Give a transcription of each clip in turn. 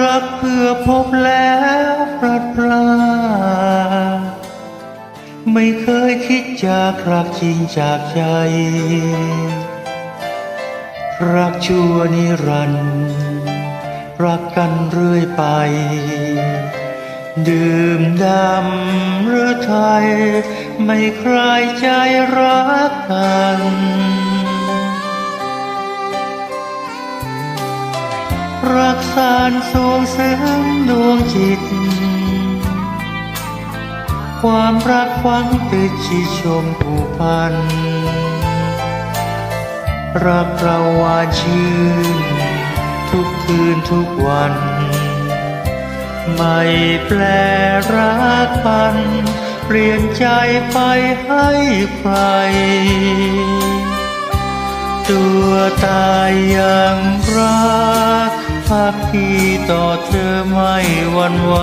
รักเพื่อพบแล้วพลัดพลาไม่เคยคิดจากรักจริงจากใจ รักชั่วนิรันดร์รักกันเรื่อยไป ดื่มดำหรือไทย ไม่ใคลาใจรักกัน สารสูงซึ้งดวงจิต ความรักฝังติดชีชมผูกพัน รักเราหวานชื่น ทุกคืนทุกวัน ไม่แปลรักพัน เปลี่ยนใจไปให้ใครตัวตายอยังรัก กที่ต่อเธอไม่หวันไหว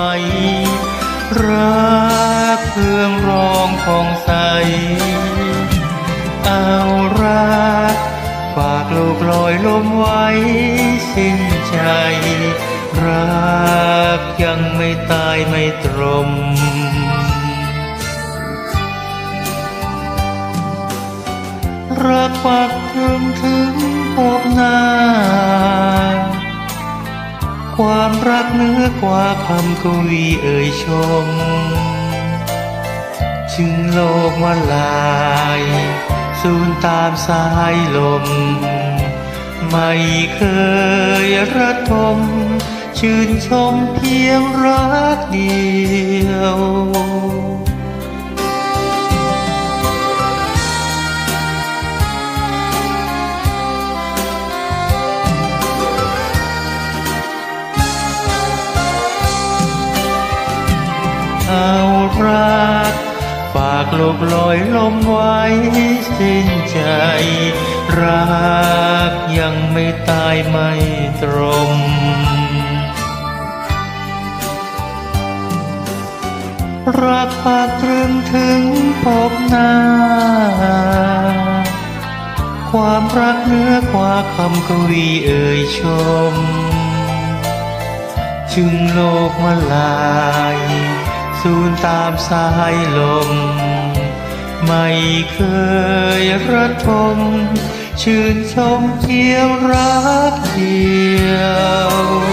รักเพื่องรองของใส เอารัก ฝากโลกลอยลมไว้ สิ้นใจ รักยังไม่ตายไม่ตรมรักฝากถึงถึง ความรักเหนือกว่าคำกวีเอ่ยชม จึงโลกมาลายสูญตามสายลม ไม่เคยระทม ชื่นชมเพียงรักเดียว รัก ฝากโลกลอยลมไว้สิ้นใจ รักยังไม่ตายไม่ตรมรักฝากตรึงถึงพบหน้า ความรักเหนือกว่าคำกวีเอ่ยชม จึงโลกมาลา สูญตามสายลม ไม่เคยระทม ชื่นชมเพียงรักเดียว